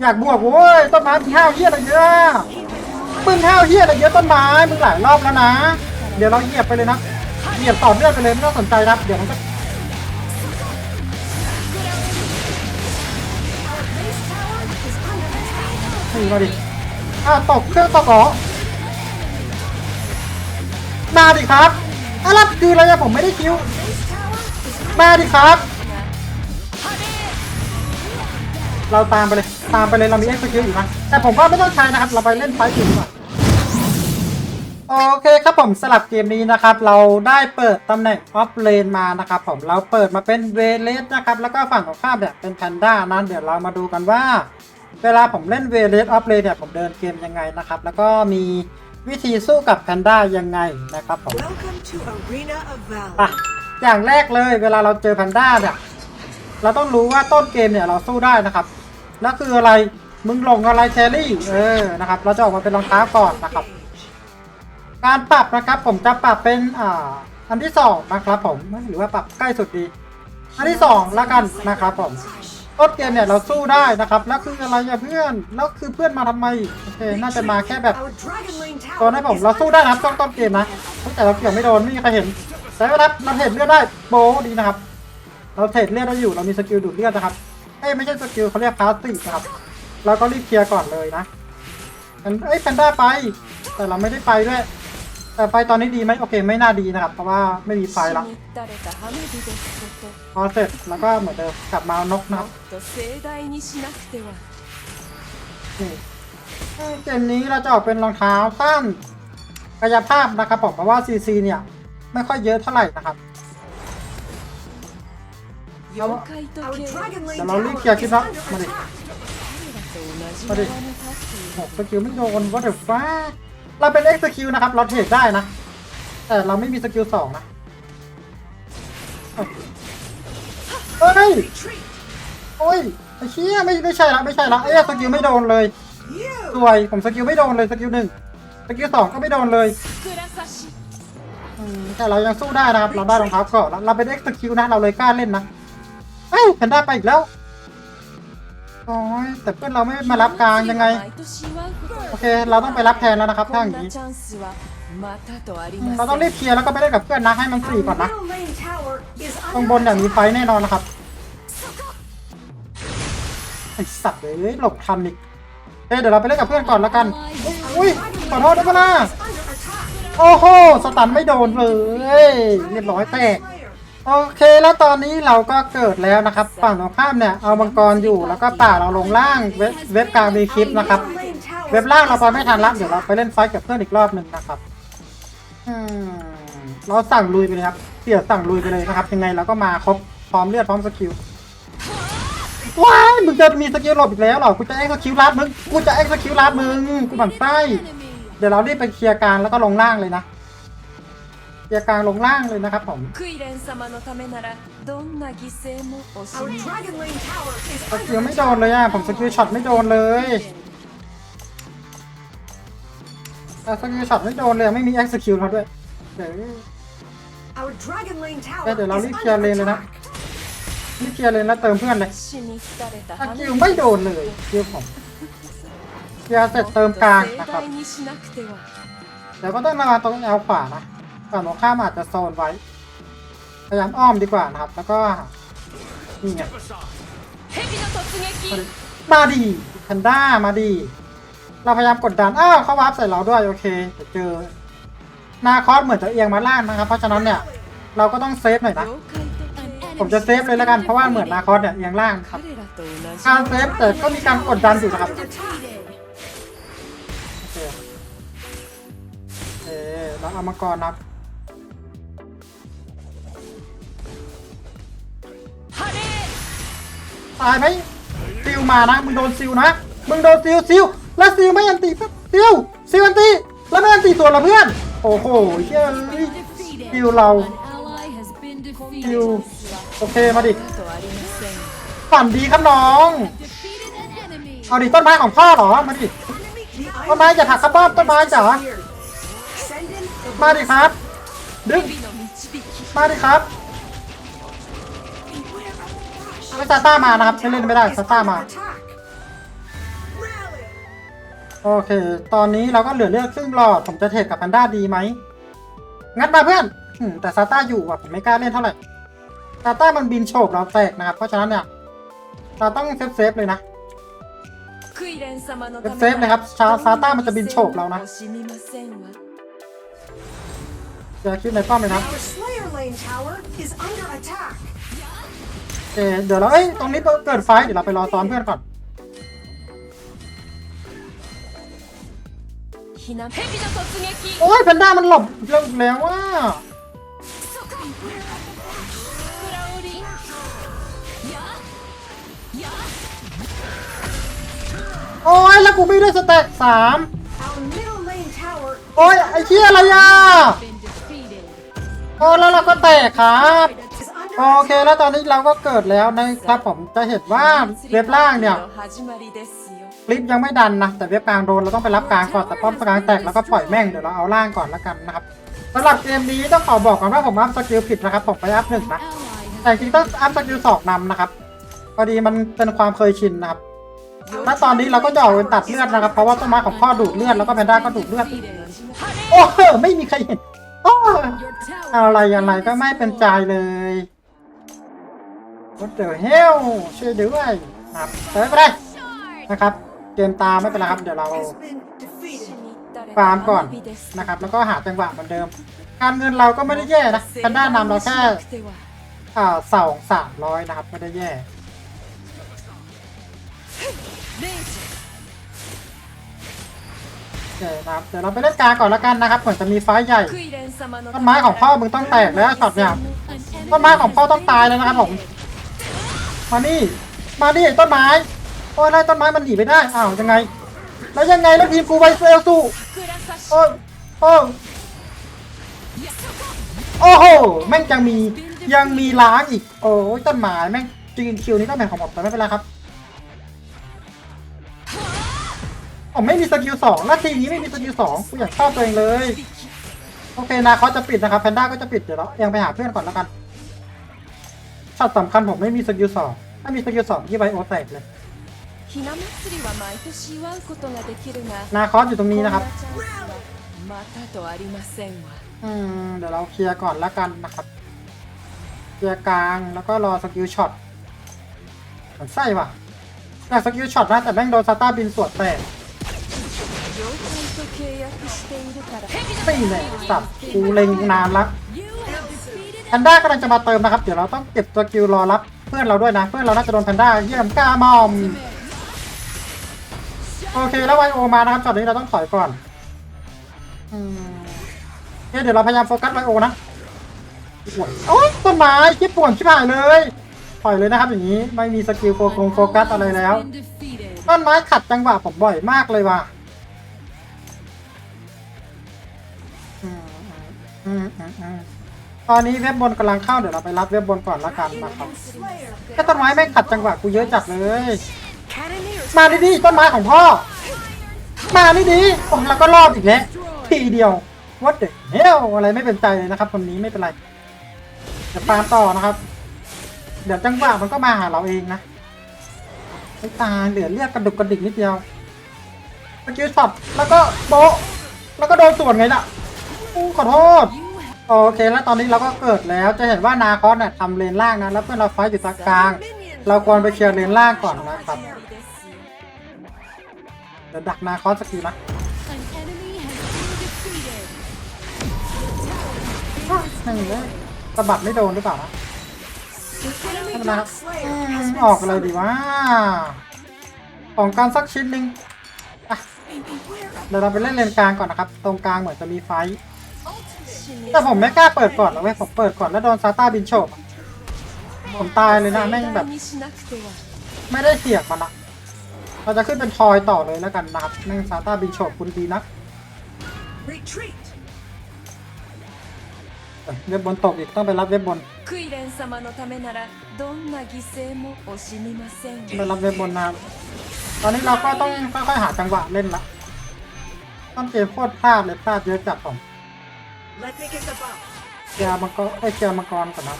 อยากบวกโว้ยต้นไม้มึงห้าวเฮี้ยอะไรเยอะมึงห้าวเฮี้ยอะไรเยอะต้นไม้มึงหลายรอบแล้วนะ เดี๋ยวเราเหยียบไปเลยนะเหยียบต่อเนื่องไปเลยไม่ต้องสนใจครับเดี๋ยวมันก็นี่มาดิอ้าตกเครื่องตกหรอมาดิครับอะไรคืออะไรผมไม่ได้คิวมาดิครับ เราตามไปเลย ตามไปเลย เรามีเอ็กซ์คิวอยู่นะแต่ผมว่าไม่ต้องใช้นะครับ เราไปเล่นไฟท์อื่นดีกว่าโอเคครับผมสลับเกมนี้นะครับ เราได้เปิดตำแหน่งออฟเลนมานะครับผมเราเปิดมาเป็นเวเลสนะครับ แล้วก็ฝั่งของข้ามแบบเป็นแพนด้านั้นเดี๋ยวเรามาดูกันว่า เวลาผมเล่นเวเลสออฟเลนเนี่ยผมเดินเกมยังไงนะครับ แล้วก็มีวิธีสู้กับแพนด้ายังไงนะครับผม Welcome to Arena of อะ Valor. อย่างแรกเลยเวลาเราเจอแพนด้าเนี่ยเราต้องรู้ว่าต้นเกมเนี่ยเราสู้ได้นะครับ แล้วคืออะไรมึงหลงอะไรแครี่เออนะครับ เราจะออกมาเป็นรองเท้าก่อนนะครับ การปรับนะครับผมจะปรับเป็นอ่าอันที่สองนะครับผมหรือว่าปรับใกล้สุดดี อันที่สองล้วกันนะครับผมต้นเกมเนี่ยเราสู้ได้นะครับ แล้วคืออะไรอะเพื่อนแล้วคือเพื่อนมาทำไมโอเคน่าจะมาแค่แบบตัว Tower นั้นผมเราสู้ได้นะครับต้องต้นเกมนะแต่เราเกี่ยวไม่โดนไม่มีใครเห็นแต่ว่าครับเราเทรดเลือดได้โบดีนะครับ เราเทรดเลือดได้อยู่เรามีสกิลดูดเลือดนะครับ เอ้ไม่ใช่สกิลเขาเรียกพาสติกครับ เราก็รีบเคลียร์ก่อนเลยนะเอ้ยแพนด้าไป แต่เราไม่ได้ไปด้วย แต่ไปตอนนี้ดีไหมโอเคไม่น่าดีนะครับ เพราะว่าไม่มีไฟละพอเสร็จแล้วก็เหมือนเดิมกลับมานกนะครับเกมนี้เราจะออกเป็นรองเท้าสั้นกายภาพนะครับผมเพราะว่าซีซีเนี่ย ไม่ค่อยเยอะเท่าไหร่นะครับ เอาวะแต่เรารีบเคลียร์คลิปละมาดิมาดิโอ้สกิลไม่โดนว่าเดี๋ยวฟ้าเราเป็นเอ็กซ์สกิลนะครับ เราเทรดได้นะ แต่เราไม่มีสกิลสองนะเฮ้ยโอ้ยไอ้เชี่ยไม่ไม่ใช่ละไม่ใช่ละไอ้สกิลไม่โดนเลยสวยผมสกิลไม่โดนเลยสกิลหนึ่งสกิลสองก็ไม่โดนเลยแต่เรายังสู้ได้นะครับ เราได้รองเท้าเกาะเราเป็นเอ็กซ์สกิลนะ เราเลยกล้าเล่นนะ เอ้ยแพนด้าไปอีกแล้วโอ้ยแต่เพื่อนเราไม่มารับกลางยังไง โอเค เราต้องไปรับแทนแล้วนะครับถ้างนี้ เราต้องรีบเคลียร์แล้วก็ไปเล่นกับเพื่อนนะให้มันสี่ก่อนนะ ตรงบนอย่างมีไฟแน่นอนนะครับไอสัตว์เลยหลบทันอีกเอ้เดี๋ยวเราไปเล่นกับเพื่อนก่อนแล้วกัน อุ้ยขอโทษด้วยนะโอ้โห สตันไม่โดนเลย เรียบร้อยแตก โอเคแล้วตอนนี้เราก็เกิดแล้วนะครับ ฝั่งตรงข้ามเนี่ยเอามังกรอยู่แล้วก็ป่าเราลงล่างเว็บเว็บกลางมีคลิปนะครับ เว็บล่างเราไปไม่ทันละเดี๋ยวเราไปเล่นไฟกับเพื่อนอีกรอบหนึ่งนะครับเราสั่งลุยไปเลยครับเสี่ยสั่งลุยไปเลยนะครับ ยังไงเราก็มาครบพร้อมเลือดพร้อมสกิลว้ายมึงจะมีสกิลหลบอีกแล้วเหรอกูจะเอ็กซ์คิวลัดมึงกูจะเอ็กซ์คิวลัดมึงกูหมั่นไส้เดี๋ยวเรารีบไปเคลียร์กางแล้วก็ลงล่างเลยนะ เคลียร์กลางลงล่างเลยนะครับผม クイレン様のためならどんな犠牲も惜し Our みません Dragon Lane tower is สกิล under ไม่โดนเลยอ่ะผมสกิลช็อตไม่โดนเลยแต่สกิลช็อตไม่โดนเลยอะไม่มีเอ็กซ์คิวเขาด้วยเดี๋ยว Our Dragon Lane tower เอ้ยเดี๋ยวเรา is รีบเคลียร์ under เลนเลยนะ attack. นี่เคลียร์เลนแล้วเติมเพื่อนเลย 死に打たれた ส 花 กิ 火 ลไม่โดนเลยสกิลผมเคลียร์เสร็จเติมกลาง 盛 นะครับ 大にしなくては เดี๋ยวก็ต้องระวังตรงแอลขวานะ ฝั่งตรงข้ามอาจจะโซนไว้ พยายามอ้อมดีกว่านะครับ แล้วก็นี่ไงมาดีแพนด้ามาดี เราพยายามกดดันอ้าวเขาวาร์ปใส่เราด้วยโอเคเจอนาคอสเหมือนจะเอียงมาล่างนะครับ เพราะฉะนั้นเนี่ยเราก็ต้องเซฟหน่อยนะผมจะเซฟเลยแล้วกันเพราะว่าเหมือนนาคอสเนี่ยเอียงล่างครับการเซฟแต่ก็มีการกดดันอยู่นะครับเออเราเอามาก่อนนะครับ ตายไหมซิลมานะ มึงโดนซิลนะ มึงโดนซิลซิลแล้วซิลไม่อันตีซิลซิลอันตีแล้วไม่อันตีส่วนราเพื่อน โอ้โหเฮ้ยซิลเราซิลโอเคมาดิฝันดีครับน้อง เอาดิต้นไม้ของพ่อเหรอ มาดิ ต้นไม้จะถักกระบบ้อต้นไม้จ๋ามาดิครับ ดึง มาดิครับ ไม่ซาต้ามานะครับเล่นไม่ได้ซาต้ามา โอเค ตอนนี้เราก็เหลือเลือกซึ่งหลอดผมจะเทรดกับแพนด้าดีไหมงัดมาเพื่อนแต่ซาต้าอยู่อะผมไม่กล้าเล่นเท่าไหร่ซาต้ามันบินโฉบเราแตกนะครับ เพราะฉะนั้นเนี่ยเราต้องเซฟเซฟเลยนะเซฟเลยครับชาซาต้ามันจะบินโฉบเรานะอย่าคิดในป้อมเลยนะ เดี๋ยวเราเอ้ยตรงนี้เกิดไฟเดี๋ยวเราไปรอซ้อมเพื่อนก่อนโอ้ยแพนด้ามันหลบเร็วแล้วว่าโอ้ยแล้วกูไม่ได้สเต็กสามโอ้ยไอ้เชี่ยอะไรอะโอ้แล้วเราก็แตกครับ โอเคแล้วตอนนี้เราก็เกิดแล้วนะครับผมจะเห็นว่าเว็บล่างเนี่ยคลิปยังไม่ดันนะแต่เว็บกลางโดนเราต้องไปรับกลางก่อนแต่ป้อมกลางแตกแล้วก็ปล่อยแม่งเดี๋ยวเราเอาล่างก่อนแล้วกันนะครับสำหรับเกมนี้ต้องขอบอกก่อนว่าผมอัพสกิลผิดนะครับผมไปอัพหนึ่งนะแต่จริงต้องอัพสกิลสองนำนะครับพอดีมันเป็นความเคยชินนะครับณตอนนี้เราก็จะออกเป็นตัดเลือดนะครับเพราะว่าต้นไม้ของพ่อดูดเลือดแล้วก็แพนด้าก็ดูดเลือดโอ้ไม่มีใครเห็นอะไรอะไรก็ไม่เป็นใจเลย What the hell ช่วยด้วยครับแต่ไม่เป็นไรนะครับ เกมตามไม่เป็นไรครับ เดี๋ยวเรา has been defeated. ฟาร์มก่อนนะครับ แล้วก็หาจังหวะเหมือนเดิม การเงินเราก็ไม่ได้แย่นะแพนด้านำเราแค่อ่าสองสามร้อยนะครับ ไม่ได้แย่โอเคนะครับเดี๋ยวเราไปเล่นกลางก่อนแล้วกันนะครับเหมือนจะมีไฟท์ใหญ่ต้นไม้ของพ่อมึงต้องแตกแล้วช็อตเนี่ยต้นไม้ของพ่อต้องตายแล้วนะครับผม มานี่ มานี่ไอ้ต้นไม้โอ้ยไล่ต้นไม้มันหนีไปได้ อ้าวยังไง แล้วยังไงแล้วทีมกูไวเซลสู้โอ้ยโอ้ยโอ้โห แม่งยังมียังมีล้างอีก โอ้ยต้นไม้แม่งจริงคิวนี้ต้องเป็นของผมแต่ไม่เป็นไรครับผมไม่มีสกิลสองนาทีนี้ไม่มีสกิลสองกูอยากชอบตัวเองเลย โอเคนาคอสจะปิดนะครับแพนด้าก็จะปิดเดี๋ยวเรายังไปหาเพื่อนก่อนแล้วกัน ช็อตสำคัญผมไม่มีสกิลสองถ้ามีสกิลสองที่ไบโอแตกเลยนาคอสอยู่ตรงนี้นะครับอืมเดี๋ยวเราเคลียร์ก่อนละกันนะครับ เคลียร์กลางแล้วก็รอสกิลช็อตมันไส้ว่ะอยาสกิลช็อตนะแต่แม่งโดนซาต้าบินสวดแตกไม่เลยสับกูเล็งนานละ แพนด้ากำลังจะมาเติมนะครับ เดี๋ยวเราต้องเก็บสกิลรอรับเพื่อนเราด้วยนะ เพื่อนเราน่าจะโดนแพนด้าเยี่ยมกล้ามอม โอเคแล้วไวโอมานะครับช็อตนี้เราต้องถอยก่อนอืมเดี๋ยวเราพยายามโฟกัสไวโอนะโอ้ยต้นไม้คิดป่วนชิบหายเลยถอยเลยนะครับอย่างนี้ไม่มีสกิลโฟกงโฟกัสอะไรแล้วต้นไม้ขัดจังหวะผมบ่อยมากเลยว่ะอืมอืมอืมอืม ตอนนี้เว็บบนกำลังเข้าเดี๋ยวเราไปรับเว็บบนก่อนละกันนะครับต้นไม้แม่งขัดจังหวะกูเยอะจัดเลย มาดีๆต้นไม้ของพ่อ มาดีดีโอ้แล้วก็รอดอีกแล้วทีเดียววัดเด็กเฮลอะไรไม่เป็นใจเลยนะครับคนนี้ไม่เป็นไรเดี๋ยวตามต่อนะครับ เดี๋ยวจังหวะมันก็มาหาเราเองนะไอ้ตาเหลือเลือดกระดุกกระดิกนิดเดียวเมื่อกี้ช็อตแล้วก็โบแล้วก็โดนส่วนไงล่ะอู้ขอโทษ โอเคแล้วตอนนี้เราก็เกิดแล้วจะเห็นว่านาคอสเนี่ยทำเลนล่างนะแล้วเพื่อนเราไฟอยู่ตรงกลาง เราควรไปเคลียร์เลนล่างก่อนนะครับเดี๋ยวดักนาคอสสักกีนะหนั่นเลยสะบัดไม่โดนหรือเปล่านะ enemy ไม่เป็นไรครับ Dark อื Slayer มดาออกอะไรดีวะของการสักชิ้นหนึ่งเดี๋ยวเราไปเล่นเลนกลางก่อนนะครับ ตรงกลางเหมือนจะมีไฟ แต่ผมไม่กล้าเปิดก่อนหรอกเว้ยผมเปิดก่อนแล้วโดนซาต้าบินโฉบอะผมตายเลยนะแม่งแบบ にしなくては ไม่ได้เสียบมันอะเราจะขึ้นเป็นทอยต่อเลยแล้วกันนะครับแม่งซาต้าบินโฉบคุณดีนะ retreat. เอ้ยเว็บบนตกอีกต้องไปรับเว็บบน クイレン様のためならどんな犠牲も惜しみません ไปรับเว็บบนนะครับตอนนี้เราก็ต้องค่อยๆหาจังหวะเล่นละต้นเกมโคตรพลาดเลยพลาดเยอะจัดผม Let me get the bump. เกียร์มังกรไอยเกียร์มังกรก่อนนะ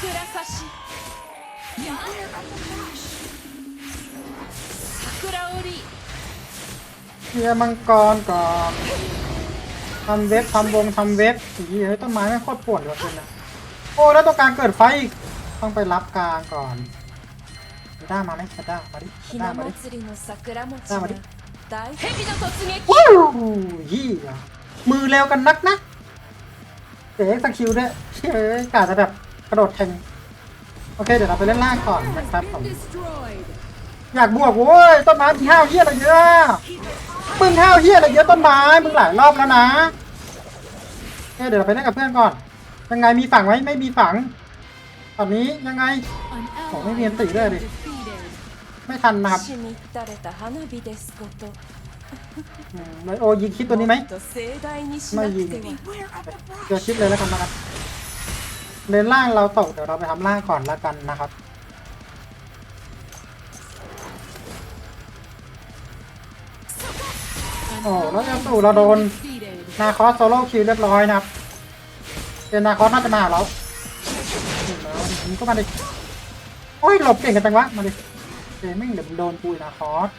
桜差し桜 桜折り เคลียร์มังกรก่อนทำเว็บทำวงทำเว็บสีเฮ้ยต้นไม้ไม่งโคตรปวดเลยคุณนะโอ้แล้วตรงกลางเกิดไฟอีกต้องไปรับกลางก่อนสด้ามาไหมสด้ามาดิส ひ ด้า な มาดิ 祭りの桜餅さあ待がて大蛇の突撃 ว้าวยี่อะมือเร็วกันนักนะเจ๊สกิลด้วยเฮ้ยกาจะแบบกระโดดแทงโอเคเดี๋ยวเราไปเล่นล่างก่อนนะครับผม Destroyed. อยากบวกโว้ยต้นไม้มึงห้าวเฮี้ยอะไรเยอะมึงห้าวเฮี้ยอะไรเยอะต้นไม้มึงหลายรอบแล้วนะโอเคเดี๋ยวเราไปเล่นกับเพื่อนก่อน ยังไงมีฝั่งไหมไม่มีฝั่งตอนนี้ยังไง An โอ้ ally ไม่มีอันติด้วยดิ defeated. ไม่ทันนะครับโอ้ยิงคิดตัวนี้ไหมไม่ยิงเจอคิดเลยแล้วกันนะครับเลนล่างเราตกเดี๋ยวเราไปทำล่างก่อนแล้วกันนะครับโอ้แล้วยังสู่เราโดนนาคอสโซโล่คิวเรียบร้อยนะครับเดนนาคอสน่าจะมาแล้วผมก็มาดิโอ้ยหลบเก่งกันจังวะมาดิ เคแม่งเดี๋ยวโดนปูอินะคอส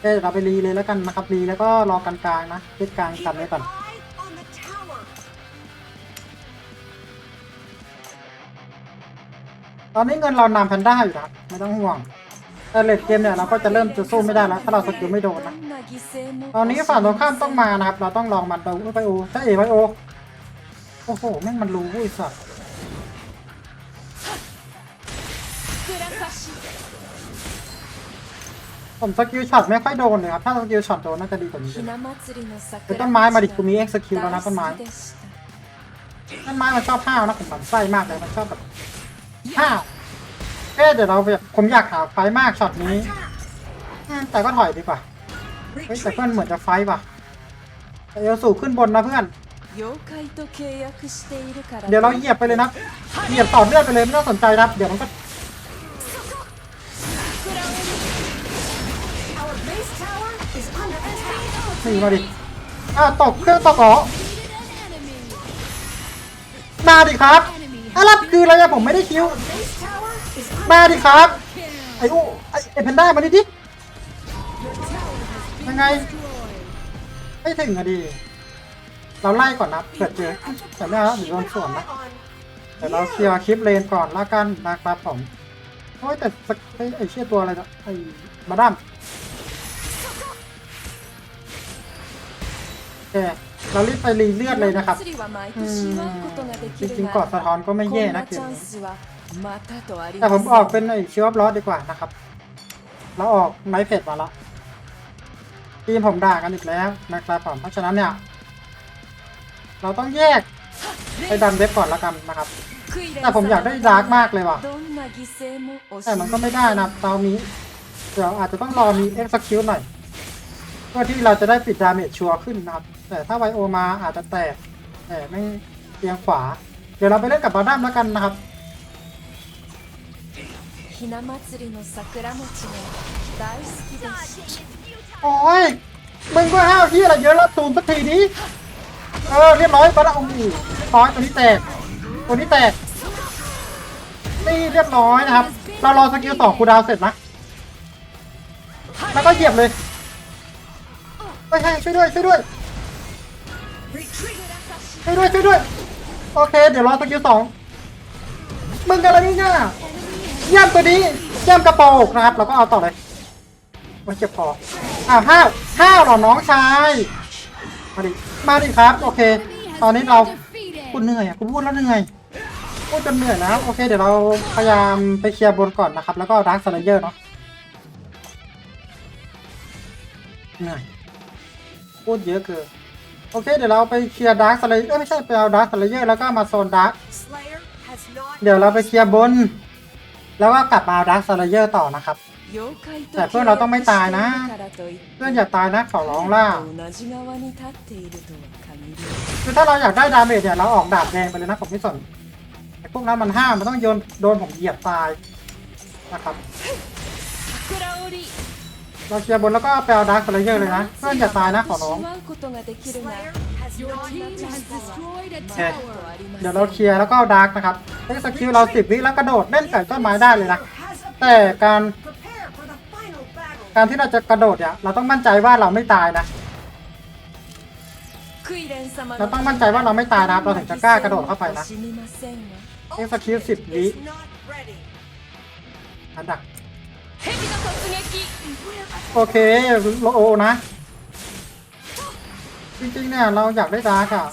เอ๊ะเดี๋ราไปรีเลยแล้วกันนะครับรีแล้วก็รอกันกลางนะเล็นกลางกันไว้ก่อนตอนนี้เงินเรานำแพนด้าอยู่นะไม่ต้องห่วงแต่เลดเกมเนี่ยเราก็จะเริ่มจะสู้ไม่ได้แล้วถ้าเราสกิลไม่โดนนะตอนนี้ฝั่งตรงข้ามต้องมานะครับ เราต้องลองมันไปโอ้ไปโอ้ใช่เอไปโอ้โอ้โหแม่งมันรู้อุ้ยสัตว์ ผมสกิลช็อตไม่ค่อยโดนเลยครับ ถ้าสกิลช็อตโดนน่าจะดีกว่านี้เต้นไม้มาดิคุมีเอ็กซ์คิลแล้วนะต้นไม้ ต้นไม้มันชอบห้าวนะผมผันไส้มากเลยมันชอบแบบห้าวเอ๊เดี๋ยวเราผมอยากหาไฟมากช็อตนี้ แต่ก็ถอยดีกว่า เฮ้ยแต่เพื่อนเหมือนจะไฟว่ะเอลสูขึ้นบนนะเพื่อน เดี๋ยวเราเหยียบไปเลยนะ เหยียบต่อเนื่องไปเลยไม่ต้องสนใจรับเดี๋ยวมันก็ หนีมาดิอ้าตกเครื่องตกเหรอมาดิครับอะไรคืออะไรอะผมไม่ได้คิว มาดิครับ ไอ้อู้ไอ้ไอ้แพนด้ามาดิดิยังไง ไม่ถึงอะดิ เราไล่ก่อนนะเผื่อเจอแต่ไม่เอาแล้วเดี๋ยวโดนสวนนะ on. เดี๋ยวเราเคลียร์คลิปเลนก่อนละกันนะครับผมโอ้ยแต่ไอ้ไอเชี่ยตัวอะไรนะไอ้มาดัม เรารีบไปรีเลือดเลยนะครับจริงๆกอดสะท้อนก็ไม่แย่นะเกมแต่ผมออกเป็นไอ้เชิวอฟลอดดีกว่านะครับเราออกไมเพชรมาละทีมผมด่ากันอีกแล้วนะครับผมเพราะฉะนั้นเนี่ยเราต้องแยกไปดันเว็บก่อนละกันนะครับ แต่ผมอยากได้ดาร์กมากเลยว่ะแต่มันก็ไม่ได้นะตอนนี้เดี๋ยวอาจจะต้องรอมีเอ็กซ์คิวหน่อย เพื่อที่เราจะได้ปิดดาเมจชัวร์ขึ้นนะครับ แต่ถ้าไวโอมาอาจจะแตกแต่ไม่เอียงขวา เดี๋ยวเราไปเล่นกับบาดามแล้วกันนะครับโอ้ยมึงก็ห้าวที่อะไรเยอะแล้วตูมสักทีนี้เออเรียบร้อยบาดัมโอีโหร้อยตัวนี้แตกตัวนี้แตกนี่เรียบร้อยนะครับ เรารอสกิลสองคูดาวเสร็จนะแล้วก็เหยียบเลย เฮ้ยช่วยด้วยช่วยด้วยช่วยด้วยช่วยด้วยโอเค เดี๋ยวรอสกิลสองมึงกันอะไรนี่เนี่ยย่ำตัวนี้ย่ำกระโปรงนะครับเราก็เอาต่อเลยมันเจ็บคออ่าห้าวห้าวหรอน้องชายมาดิมาดิครับ โอเค ตอนนี้เราคุณเหนื่อยอะคุณพูดแล้วเหนื่อยพูดจนเหนื่อยนะโอเคเดี๋ยวเราพยายามไปเคลียร์บนก่อนนะครับ แล้วก็ดาร์คสไลเยอร์เนาะเหนื่อย พูดเยอะคือโอเค เดี๋ยวเราไปเคลียร์ดาร์คสไลเยอร์ไม่ใช่ไปเอาดาร์คสไลเยอร์แล้วก็มาโซนดาร์คเดี๋ยวเราไปเคลียร์บน แล้วก็กลับมาาดาร์คสไลเยอร์ต่อนะครับ แต่เพื่อนเราต้องไม่ตายนะ เพื่อนอย่าตายนะขอร้องล่าคือถ้าเราอยากได้ดาเมจเนี่ยเราออกดาบแดงไปเลยนะผมไม่สนไอ้พวกนั้นมันห้ามมันต้องโยนโดนผมเหยียบตายนะครับ เราเคลียร์บนแล้วก็แปลดาร์คไปเยอะเลยนะเพื่อนจะตายนะขอร้องเดี๋ยวเราเคลียร์แล้วก็ดาร์กนะครับเล่นสกิลเราสิบวิแล้วกระโดดเล่นใส่ต้นไม้ได้เลยนะแต่การการที่เราจะกระโดดเนี่ยเราต้องมั่นใจว่าเราไม่ตายนะ เราต้องมั่นใจว่าเราไม่ตายนะเราถึงจะกล้ากระโดดเข้าไปนะเอ็กซ์คิวสิบวิอันดับ โอเคโอนะ จริงๆเนี่ยเราอยากได้ดาร์กอะ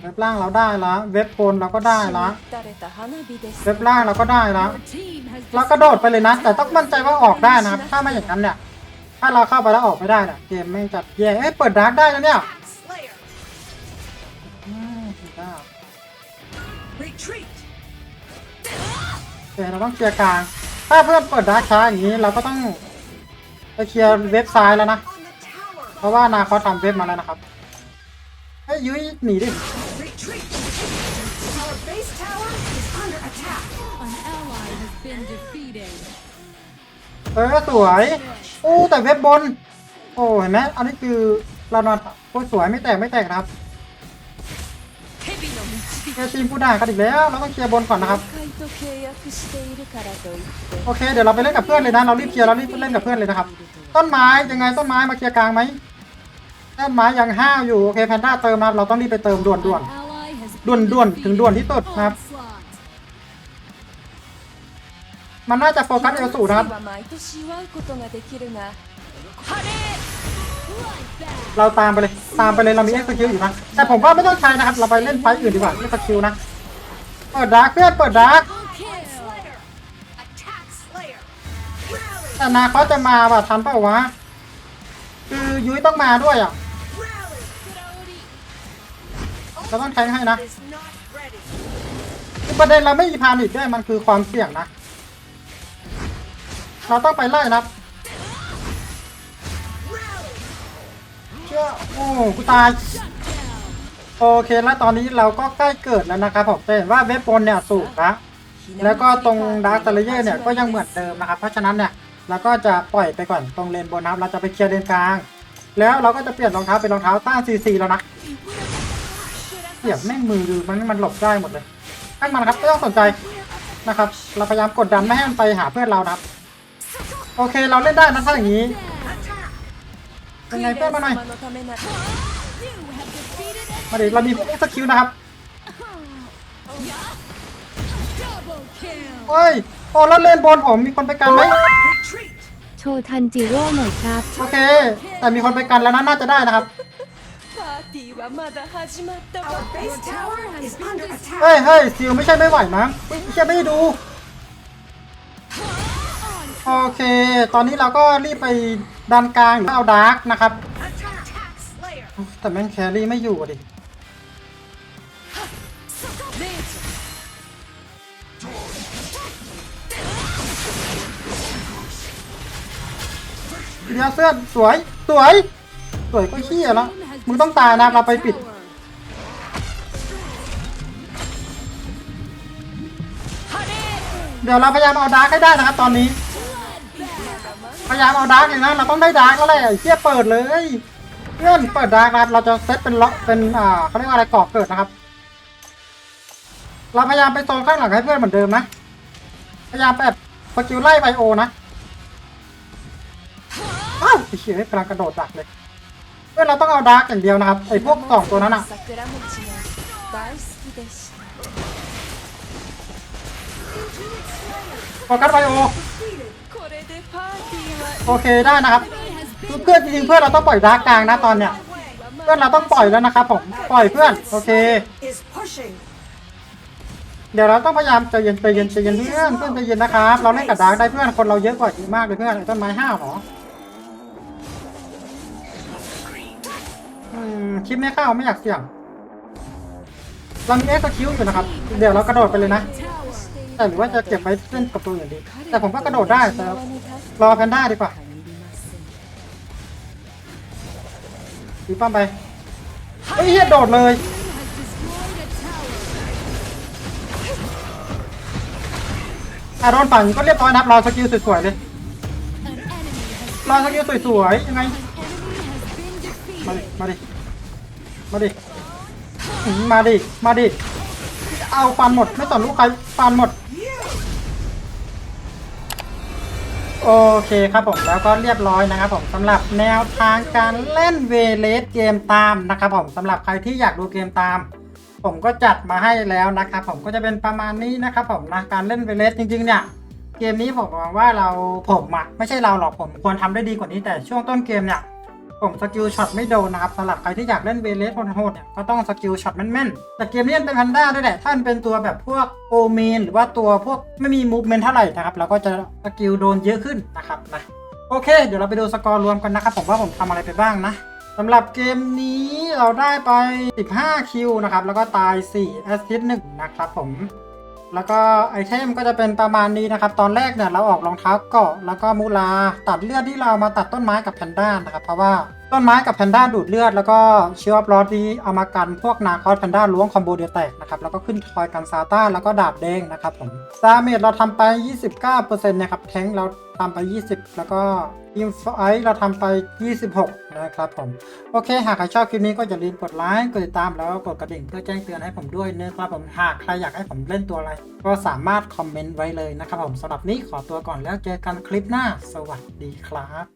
เว็บล่างเราได้ละเว็บบนเราก็ได้ละเว็บล่างเราก็ได้ละเราก็โดดไปเลยนะ แต่ต้องมั่นใจว่าออกได้นะถ้าไม่อย่างนั้นเนี่ยถ้าเราเข้าไปแล้วออกไม่ได้เนี่ยเกมไม่จัดแย่เอ้เปิดดาร์กได้แล้วเนี่ยอืมได้ เคเราต้องเคลียร์กลาง ถ้าเพื่อนเปิดดาร์คช้าอย่างนี้เราก็ต้องไปเคลียร์เว็บซ้ายแล้วนะ เพราะว่านาเขาทำเว็บมาแล้วนะครับให้ยุ้ยหนีดิเออสวยอู้แต่เว็บบน โอ้เห็นไหมอันนี้คือเรานอนโอ้สวยไม่แตกไม่แตกครับ เอซีมพูดด่ากันอีกแล้ว เราต้องเคลียร์บนก่อนนะครับ โอเค เดี๋ยวเราไปเล่นกับเพื่อนเลยนะ เรารีบเคลียร์ เรารีบเล่นกับเพื่อนเลยนะครับ ต้นไม้ยังไงต้นไม้มาเคลียร์กลางไหมต้นไม้ยังห้าวอยู่ โอเคแพนด้าเติมนะครับ เราต้องรีบไปเติมด่วนด่วนด่วนด่วนถึงด่วนที่สุดครับ มันน่าจะโฟกัสเอลสูนะครับ เราตามไปเลยตามไปเลยเรามีเอ็กซ์คิวอยู่นะแต่ผมว่าไม่ต้องใช้นะครับ เราไปเล่นไฟอื่นดีกว่าเอ็กซ์คิวนะเปิดดาร์กเพื่อนเปิดดาร์กแต่นาเขาจะมาว่ะทันเปล่าวะคือยุ้ยต้องมาด้วยอะเราต้องแทงให้นะคือประเด็นเราไม่มีพานิกด้วยมันคือความเสี่ยงนะ เราต้องไปไล่นะ เชื่อโอ้กูตายโอเคแล้วตอนนี้เราก็ใกล้เกิดแล้วนะครับผมจะเห็นว่าเว็บบนเนี่ยสูงนะแล้วก็ตรงดาร์คเซเลเยอร์เนี่ยก็ยังเหมือนเดิมนะครับเพราะฉะนั้นเนี่ยเราก็จะปล่อยไปก่อนตรงเลนบนนะครับเราจะไปเคลียร์เลนกลาง แล้วเราก็จะเปลี่ยนรองเท้าเป็นรองเท้าต้านซีซีแล้วนะเสียบแม่งมือดูมันมันหลบได้หมดเลยทั้งมันครับไม่ต้องสนใจนะครับ เราพยายามกดดันไม่ให้มันไปหาเพื่อนเรานะครับ โอเคเราเล่นได้นะถ้าอย่างนี้ ยังไงเพื่อนมาหน่อยมาเดิเรามีพวกสกิลนะครับเฮ้ยโอ้แล้วเลนบอลผมมีคนไปกันไหมโชว์ทันจิโร่หน่อยครับ โอเค แต่มีคนไปกันแล้วนะน่าจะได้นะครับเฮ้ยเฮ้ยซิลไม่ใช่ไม่ไหวมั้งไม่ใช่ไม่ดูโอเค ตอนนี้เราก็รีบไป ดันกลางหรือเอาดาร์กนะครับ Attack. Slayer. แต่แม่งแครี่ไม่อยู่อะดิเดี๋ยวเสื้อสวย สวย สวยก็เขี้ยแล้วมึงต้องตายนะเราไปปิดเดี๋ยวเราพยายามเอาดาร์กให้ได้นะครับตอนนี้ พยายามเอาดาร์กอีกนะเราต้องได้ดาร์กแล้วแหละเชี่ยเปิดเลยเพื่อนเปิดดาร์กเราจะเซตเป็นล็อกเป็นอ่าเขาเรียกว่าอะไรก่อเกิดนะครับ เราพยายามไปโซนข้างหลังให้เพื่อนเหมือนเดิมนะพยายามแบบสกิลไล่ไบโอนะอ้าวไอ้ชี่ยพลังกระโดดดักเลยเพื่อนเราต้องเอาดาร์กอย่างเดียวนะครับไอ้พวกสองตัวนั้นอะโฟกัสไบโอ โอเคได้นะครับเพื่อนจริงเพื่อนเราต้องปล่อยดาร์กกลางนะตอนเนี้ยเพื่อนเราต้องปล่อยแล้วนะครับผมปล่อยเพื่อนโอเค เดี๋ยวเราต้องพยายามใจเย็นใจเย็นใจเย็นเพื่อนเพื่อนใจเย็นนะครับเราเล่นกับดาร์กได้เพื่อนคนเราเยอะกว่าอีกมากเลยเพื่อนต้นไม้ห้าหรอคลิปไม่เข้าไม่อยากเสี่ยงเรามีเอ็กซ์คิวอยู่นะครับ เดี๋ยวเรากระโดดไปเลยนะ แต่หรือว่าจะเก็บไว้เล่นกับตัวอื่นดี แต่ผมก็กระโดดได้แต่รอแพนด้าดีกว่าดีป้อมไปเฮ้ยเฮียโดดเลยอะโดนฝั่งก็เรียบร้อยนะครับรอสกิลสวยๆเลยรอสกิลสวยๆยังไงมาดิมาดิมาดิมาดิมาดิเอาฟันหมดไม่สนลูกใครฟันหมด โอเคครับผมแล้วก็เรียบร้อยนะครับผมสำหรับแนวทางการเล่นเวเลสเกมตามนะครับผมสำหรับใครที่อยากดูเกมตาม ผมก็จัดมาให้แล้วนะครับผมก็จะเป็นประมาณนี้นะครับผมนะการเล่นเวเลสจริง ๆ เนี่ยเกมนี้ผมมองว่าเราผมอะไม่ใช่เราหรอกผมควรทำได้ดีกว่านี้แต่ช่วงต้นเกมเนี่ย ผมสกิลช็อตไม่โดนนะครับสำหรับใครที่อยากเล่นเวเลสโหดๆเนี่ยก็ต้องสกิลช็อตแม่นๆแต่เกมนี้เป็นแพนด้าด้วยแหละถ้ามันเป็นตัวแบบพวกโอเมนหรือว่าตัวพวกไม่มีมูฟเมนต์เท่าไหร่นะครับเราก็จะสกิลโดนเยอะขึ้นนะครับนะโอเค เดี๋ยวเราไปดูสกอร์รวมกันนะครับผมว่าผมทำอะไรไปบ้างนะสำหรับเกมนี้เราได้ไป 15 คิวนะครับ แล้วก็ตาย 4 แอสซิสต์1นะครับผม แล้วก็ไอเทมก็จะเป็นประมาณนี้นะครับ ตอนแรกเนี่ยเราออกรองเท้าเกาะแล้วก็มูลาตัดเลือดที่เรามาตัดต้นไม้กับแพนด้านะครับ เพราะว่า ต้นไม้กับแพนด้าดูดเลือด แล้วก็เชื้อรอดนี้เอามากันพวกนาคอสแพนด้าล้วงคอมโบเดียแตกนะครับแล้วก็ขึ้นทอยกันซาต้าแล้วก็ดาบแดงนะครับผมซาเมจเราทำไป 29%นะครับแทงค์เราทำไป 20 แล้วก็อินฟไอเราทำไป 26 นะครับผม โอเค หากใครชอบคลิปนี้ก็อย่าลืมกดไลค์ กดติดตามแล้วก็กดกระดิ่งเพื่อแจ้งเตือนให้ผมด้วยนะครับผม หากใครอยากให้ผมเล่นตัวอะไร ก็สามารถคอมเมนต์ไว้เลยนะครับผมสำหรับนี้ขอตัวก่อนแล้วเจอกันคลิปหน้า สวัสดีครับ